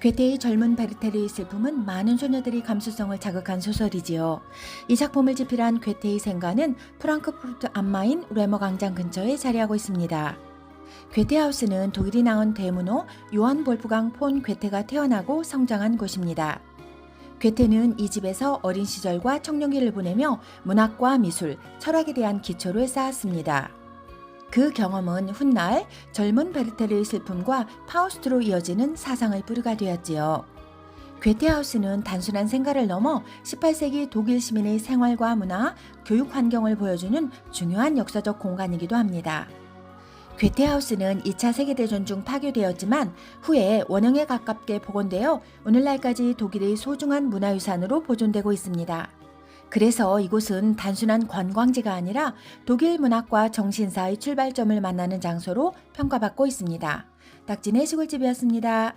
괴테의 젊은 베르테르의 슬픔은 많은 소녀들이 감수성을 자극한 소설이지요. 이 작품을 집필한 괴테의 생가는 프랑크푸르트 안마인 레머 광장 근처에 자리하고 있습니다. 괴테하우스는 독일이 낳은 대문호 요한 볼프강 폰 괴테가 태어나고 성장한 곳입니다. 괴테는 이 집에서 어린 시절과 청년기를 보내며 문학과 미술, 철학에 대한 기초를 쌓았습니다. 그 경험은 훗날 젊은 베르테르의 슬픔과 파우스트로 이어지는 사상의 뿌리가 되었지요. 괴테하우스는 단순한 생가를 넘어 18세기 독일 시민의 생활과 문화, 교육 환경을 보여주는 중요한 역사적 공간이기도 합니다. 괴테하우스는 2차 세계대전 중 파괴되었지만 후에 원형에 가깝게 복원되어 오늘날까지 독일의 소중한 문화유산으로 보존되고 있습니다. 그래서 이곳은 단순한 관광지가 아니라 독일 문학과 정신사의 출발점을 만나는 장소로 평가받고 있습니다. 딱진의 시골집이었습니다.